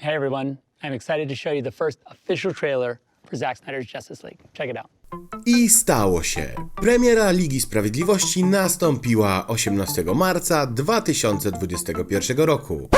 Hey everyone, I'm excited to show you the first official trailer for Zack Snyder's Justice League. Check it out. I stało się. Premiera Ligi Sprawiedliwości nastąpiła 18 marca 2021 roku.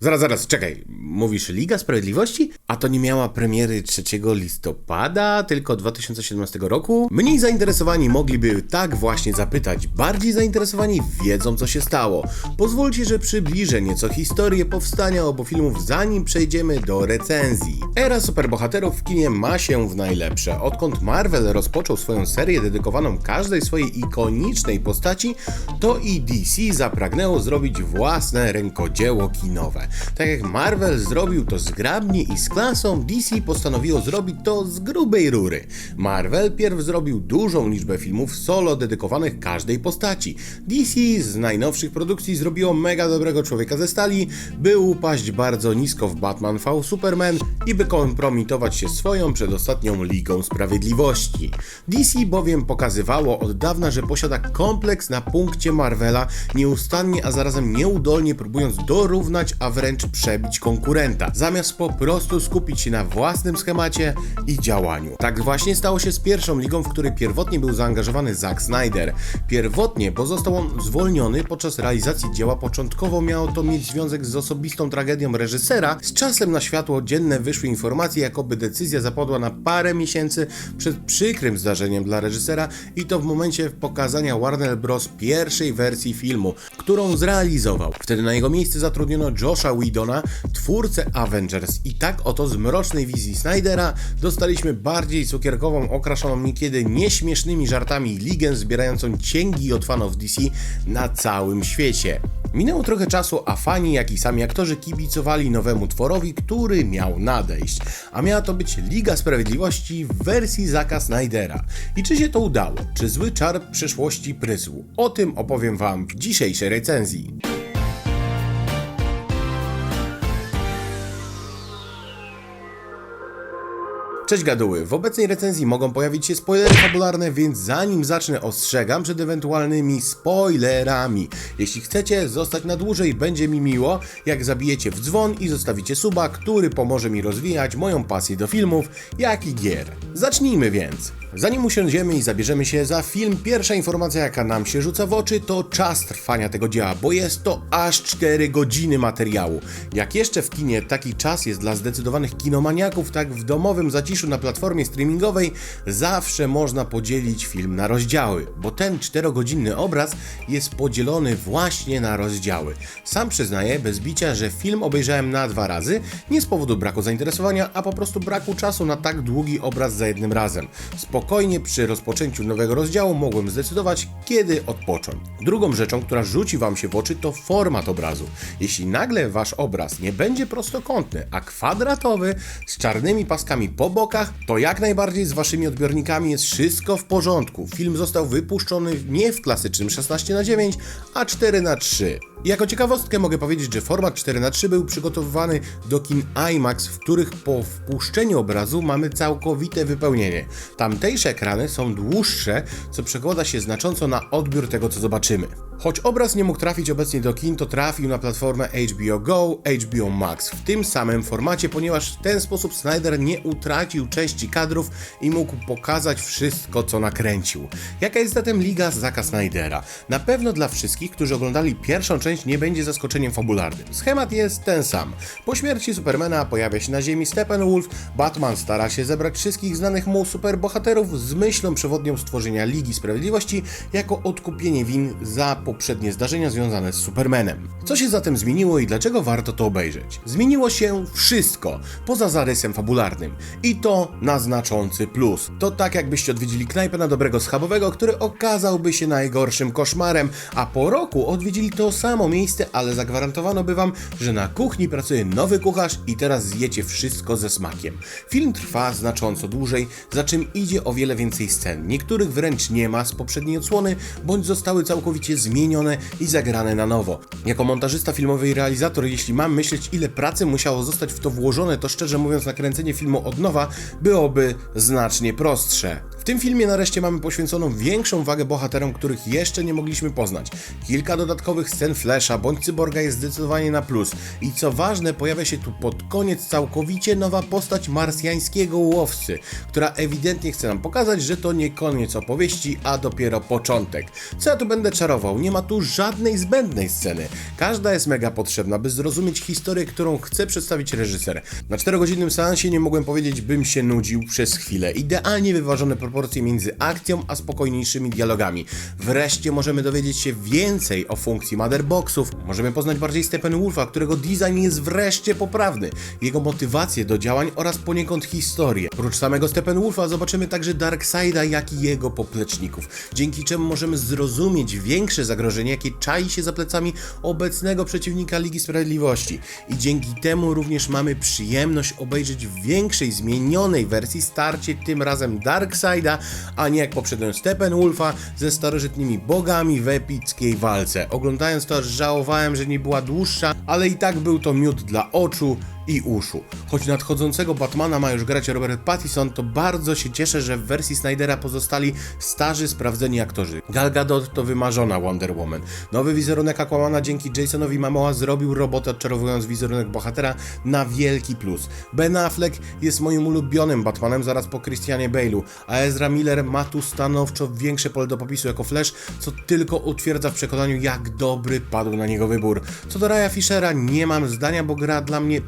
Zaraz, zaraz, czekaj. Mówisz Liga Sprawiedliwości? A to nie miała premiery 3 listopada, tylko 2017 roku? Mniej zainteresowani mogliby tak właśnie zapytać. Bardziej zainteresowani wiedzą, co się stało. Pozwólcie, że przybliżę nieco historię powstania obu filmów, zanim przejdziemy do recenzji. Era superbohaterów w kinie ma się w najlepsze. Odkąd Marvel rozpoczął swoją serię dedykowaną każdej swojej ikonicznej postaci, to i DC zapragnęło zrobić własne rękodzieło kinowe. Tak jak Marvel zrobił to zgrabnie i z klasą, DC postanowiło zrobić to z grubej rury. Marvel pierw zrobił dużą liczbę filmów solo dedykowanych każdej postaci. DC z najnowszych produkcji zrobiło mega dobrego człowieka ze stali, by upaść bardzo nisko w Batman v Superman i by kompromitować się swoją przedostatnią Ligą Sprawiedliwości. DC bowiem pokazywało od dawna, że posiada kompleks na punkcie Marvela, nieustannie, a zarazem nieudolnie próbując dorównać, a wręcz przebić konkurenta, zamiast po prostu skupić się na własnym schemacie i działaniu. Tak właśnie stało się z pierwszą ligą, w której pierwotnie był zaangażowany Zack Snyder. Pierwotnie, bo został on zwolniony podczas realizacji dzieła, początkowo miało to mieć związek z osobistą tragedią reżysera. Z czasem na światło dzienne wyszły informacje, jakoby decyzja zapadła na parę miesięcy przed przykrym zdarzeniem dla reżysera i to w momencie pokazania Warner Bros. pierwszej wersji filmu, którą zrealizował. Wtedy na jego miejsce zatrudniono Josha Whedona, twórcę Avengers. I tak oto z mrocznej wizji Snydera dostaliśmy bardziej cukierkową, okraszoną niekiedy nieśmiesznymi żartami ligę zbierającą cięgi od fanów DC na całym świecie. Minęło trochę czasu, a fani, jak i sami aktorzy kibicowali nowemu tworowi, który miał nadejść. A miała to być Liga Sprawiedliwości w wersji Zaka Snydera. I czy się to udało? Czy zły czar przeszłości prysł? O tym opowiem Wam w dzisiejszej recenzji. Cześć gaduły, w obecnej recenzji mogą pojawić się spoilery fabularne, więc zanim zacznę ostrzegam przed ewentualnymi spoilerami. Jeśli chcecie zostać na dłużej, będzie mi miło, jak zabijecie w dzwon i zostawicie suba, który pomoże mi rozwijać moją pasję do filmów, jak i gier. Zacznijmy więc. Zanim usiądziemy i zabierzemy się za film, pierwsza informacja jaka nam się rzuca w oczy to czas trwania tego dzieła, bo jest to aż 4 godziny materiału. Jak jeszcze w kinie taki czas jest dla zdecydowanych kinomaniaków, tak w domowym zaciszu na platformie streamingowej zawsze można podzielić film na rozdziały, bo ten 4-godzinny obraz jest podzielony właśnie na rozdziały. Sam przyznaję bez bicia, że film obejrzałem na dwa razy, nie z powodu braku zainteresowania, a po prostu braku czasu na tak długi obraz za jednym razem. Przy rozpoczęciu nowego rozdziału mogłem zdecydować, kiedy odpocząć. Drugą rzeczą, która rzuci Wam się w oczy, to format obrazu. Jeśli nagle Wasz obraz nie będzie prostokątny, a kwadratowy, z czarnymi paskami po bokach, to jak najbardziej z Waszymi odbiornikami jest wszystko w porządku. Film został wypuszczony nie w klasycznym 16 na 9 a 4 na 3 jako ciekawostkę mogę powiedzieć, że format 4 na 3 był przygotowywany do kin IMAX, w których po wpuszczeniu obrazu mamy całkowite wypełnienie. Tamtejsze ekrany są dłuższe, co przekłada się znacząco na odbiór tego, co zobaczymy. Choć obraz nie mógł trafić obecnie do kin, to trafił na platformę HBO Go, HBO Max w tym samym formacie, ponieważ w ten sposób Snyder nie utracił części kadrów i mógł pokazać wszystko, co nakręcił. Jaka jest zatem liga Zaka Snydera? Na pewno dla wszystkich, którzy oglądali pierwszą część, nie będzie zaskoczeniem fabularnym. Schemat jest ten sam. Po śmierci Supermana pojawia się na ziemi Steppenwolf, Batman stara się zebrać wszystkich znanych mu superbohaterów z myślą przewodnią stworzenia Ligi Sprawiedliwości jako odkupienie win za poprzednie zdarzenia związane z Supermanem. Co się zatem zmieniło i dlaczego warto to obejrzeć? Zmieniło się wszystko, poza zarysem fabularnym. I to na znaczący plus. To tak jakbyście odwiedzili knajpę na dobrego schabowego, który okazałby się najgorszym koszmarem, a po roku odwiedzili to samo miejsce, ale zagwarantowano by wam, że na kuchni pracuje nowy kucharz i teraz zjecie wszystko ze smakiem. Film trwa znacząco dłużej, za czym idzie o wiele więcej scen. Niektórych wręcz nie ma z poprzedniej odsłony, bądź zostały całkowicie zmienione zmienione i zagrane na nowo. Jako montażysta filmowy i realizator, jeśli mam myśleć, ile pracy musiało zostać w to włożone, to szczerze mówiąc, nakręcenie filmu od nowa byłoby znacznie prostsze. W tym filmie nareszcie mamy poświęconą większą wagę bohaterom, których jeszcze nie mogliśmy poznać. Kilka dodatkowych scen Flasha bądź Cyborga jest zdecydowanie na plus. I co ważne, pojawia się tu pod koniec całkowicie nowa postać marsjańskiego łowcy, która ewidentnie chce nam pokazać, że to nie koniec opowieści, a dopiero początek. Co ja tu będę czarował? Nie ma tu żadnej zbędnej sceny. Każda jest mega potrzebna, by zrozumieć historię, którą chce przedstawić reżyser. Na 4-godzinnym seansie nie mogłem powiedzieć, bym się nudził przez chwilę. Idealnie wyważone proporcje między akcją a spokojniejszymi dialogami. Wreszcie możemy dowiedzieć się więcej o funkcji Motherboxów. Możemy poznać bardziej Steppenwolfa, którego design jest wreszcie poprawny. Jego motywacje do działań oraz poniekąd historię. Oprócz samego Steppenwolfa zobaczymy także Darkseida, jak i jego popleczników. Dzięki czemu możemy zrozumieć większe zagrożenie, jakie czai się za plecami obecnego przeciwnika Ligi Sprawiedliwości. I dzięki temu również mamy przyjemność obejrzeć w większej, zmienionej wersji starcie tym razem Darkseida, a nie jak poprzednio Steppenwolfa ze starożytnymi bogami w epickiej walce. Oglądając to aż żałowałem, że nie była dłuższa, ale i tak był to miód dla oczu i uszu. Choć nadchodzącego Batmana ma już grać Robert Pattinson, to bardzo się cieszę, że w wersji Snydera pozostali starzy, sprawdzeni aktorzy. Gal Gadot to wymarzona Wonder Woman. Nowy wizerunek Aquamana dzięki Jasonowi Momoa zrobił robotę odczarowując wizerunek bohatera na wielki plus. Ben Affleck jest moim ulubionym Batmanem zaraz po Christianie Bale'u, a Ezra Miller ma tu stanowczo większe pole do popisu jako Flash, co tylko utwierdza w przekonaniu jak dobry padł na niego wybór. Co do Raya Fishera nie mam zdania, bo gra dla mnie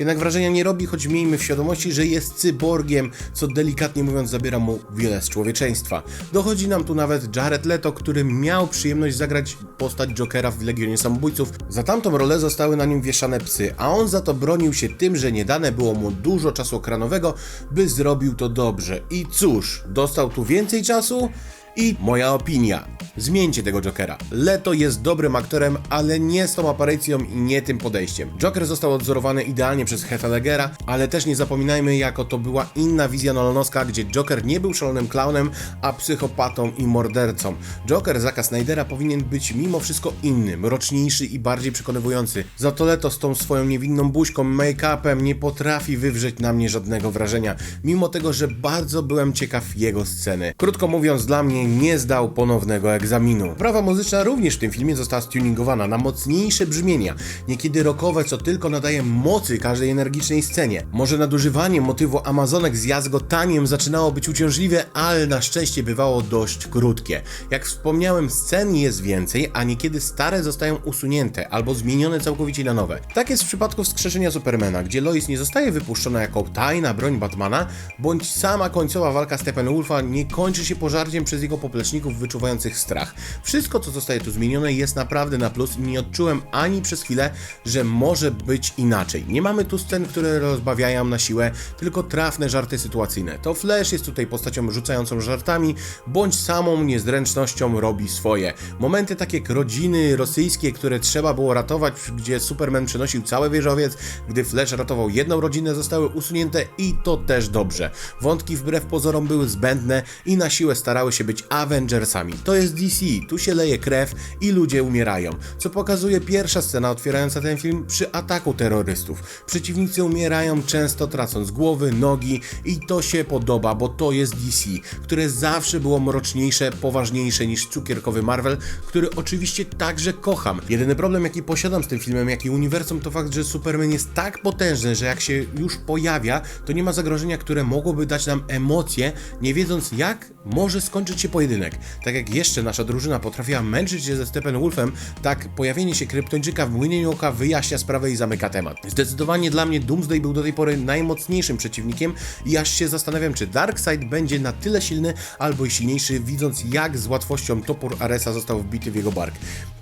Jednak wrażenia nie robi, choć miejmy w świadomości, że jest cyborgiem, co delikatnie mówiąc zabiera mu wiele z człowieczeństwa. Dochodzi nam tu nawet Jared Leto, który miał przyjemność zagrać postać Jokera w Legionie Samobójców. Za tamtą rolę zostały na nim wieszane psy, a on za to bronił się tym, że nie dane było mu dużo czasu ekranowego, by zrobił to dobrze. I cóż, dostał tu więcej czasu? I moja opinia. Zmieńcie tego Jokera. Leto jest dobrym aktorem, ale nie z tą aparycją i nie tym podejściem. Joker został odzorowany idealnie przez Heath'a Ledgera, ale też nie zapominajmy, jako to była inna wizja nolanowska, gdzie Joker nie był szalonym klaunem, a psychopatą i mordercą. Joker Zaka Snydera powinien być mimo wszystko inny, mroczniejszy i bardziej przekonywujący. Za to Leto z tą swoją niewinną buźką, make-upem nie potrafi wywrzeć na mnie żadnego wrażenia, mimo tego, że bardzo byłem ciekaw jego sceny. Krótko mówiąc, dla mnie nie zdał ponownego egzaminu. Prawa muzyczna również w tym filmie została stuningowana na mocniejsze brzmienia, niekiedy rockowe, co tylko nadaje mocy każdej energicznej scenie. Może nadużywanie motywu Amazonek z jazgotaniem zaczynało być uciążliwe, ale na szczęście bywało dość krótkie. Jak wspomniałem, scen jest więcej, a niekiedy stare zostają usunięte albo zmienione całkowicie na nowe. Tak jest w przypadku wskrzeszenia Supermana, gdzie Lois nie zostaje wypuszczona jako tajna broń Batmana, bądź sama końcowa walka Steppenwolfa nie kończy się pożarciem przez jego popleczników wyczuwających strach. Wszystko, co zostaje tu zmienione, jest naprawdę na plus i nie odczułem ani przez chwilę, że może być inaczej. Nie mamy tu scen, które rozbawiają na siłę, tylko trafne żarty sytuacyjne. To Flash jest tutaj postacią rzucającą żartami, bądź samą niezręcznością robi swoje. Momenty takie jak rodziny rosyjskie, które trzeba było ratować, gdzie Superman przenosił cały wieżowiec, gdy Flash ratował jedną rodzinę, zostały usunięte i to też dobrze. Wątki wbrew pozorom były zbędne i na siłę starały się być Avengersami. To jest DC, tu się leje krew i ludzie umierają, co pokazuje pierwsza scena otwierająca ten film przy ataku terrorystów. Przeciwnicy umierają często tracąc głowy, nogi i to się podoba, bo to jest DC, które zawsze było mroczniejsze, poważniejsze niż cukierkowy Marvel, który oczywiście także kocham. Jedyny problem jaki posiadam z tym filmem, jak i uniwersum to fakt, że Superman jest tak potężny, że jak się już pojawia, to nie ma zagrożenia, które mogłoby dać nam emocje, nie wiedząc jak może skończyć się pojedynek. Tak jak jeszcze nasza drużyna potrafiła męczyć się ze Steppenwolfem, tak pojawienie się kryptończyka w młynieniu oka wyjaśnia sprawę i zamyka temat. Zdecydowanie dla mnie Doomsday był do tej pory najmocniejszym przeciwnikiem i aż się zastanawiam, czy Darkseid będzie na tyle silny albo i silniejszy, widząc jak z łatwością topór Aresa został wbity w jego bark.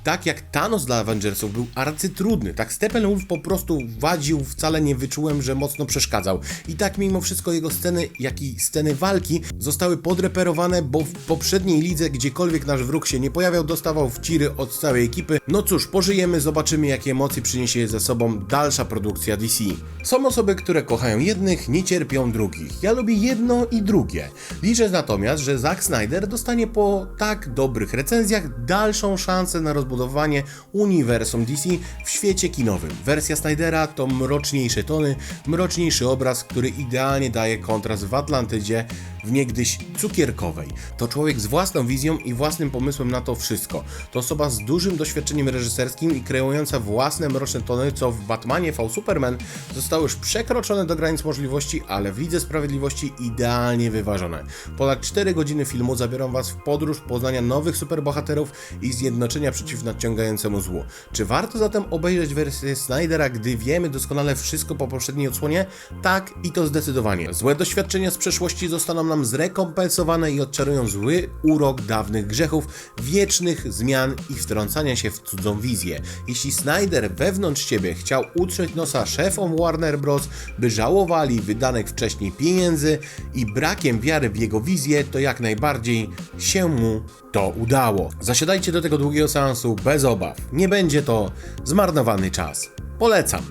Tak jak Thanos dla Avengersów był arcytrudny, tak Steppenwolf po prostu wadził, wcale nie wyczułem, że mocno przeszkadzał. I tak mimo wszystko jego sceny, jak i sceny walki zostały podreperowane, bo w poprzedniej lidze gdziekolwiek nasz wróg się nie pojawiał, dostawał w ciry od całej ekipy. No cóż, pożyjemy, zobaczymy jakie emocje przyniesie ze sobą dalsza produkcja DC. Są osoby, które kochają jednych, nie cierpią drugich. Ja lubię jedno i drugie. Liczę natomiast, że Zack Snyder dostanie po tak dobrych recenzjach dalszą szansę na rozbudowanie uniwersum DC w świecie kinowym. Wersja Snydera to mroczniejsze tony, mroczniejszy obraz, który idealnie daje kontrast w Atlantydzie w niegdyś cukierkowej. To człowiek z własną wizją i własnym pomysłem na to wszystko. To osoba z dużym doświadczeniem reżyserskim i kreująca własne mroczne tony, co w Batmanie V Superman zostało już przekroczone do granic możliwości, ale w Lidze Sprawiedliwości idealnie wyważone. Ponad 4 godziny filmu zabiorą Was w podróż poznania nowych superbohaterów i zjednoczenia przeciw nadciągającemu złu. Czy warto zatem obejrzeć wersję Snydera, gdy wiemy doskonale wszystko po poprzedniej odsłonie? Tak i to zdecydowanie. Złe doświadczenia z przeszłości zostaną zrekompensowane i odczarują zły urok dawnych grzechów, wiecznych zmian i wtrącania się w cudzą wizję. Jeśli Snyder wewnątrz ciebie chciał utrzeć nosa szefom Warner Bros., by żałowali wydanych wcześniej pieniędzy i brakiem wiary w jego wizję, to jak najbardziej się mu to udało. Zasiadajcie do tego długiego seansu bez obaw. Nie będzie to zmarnowany czas. Polecam.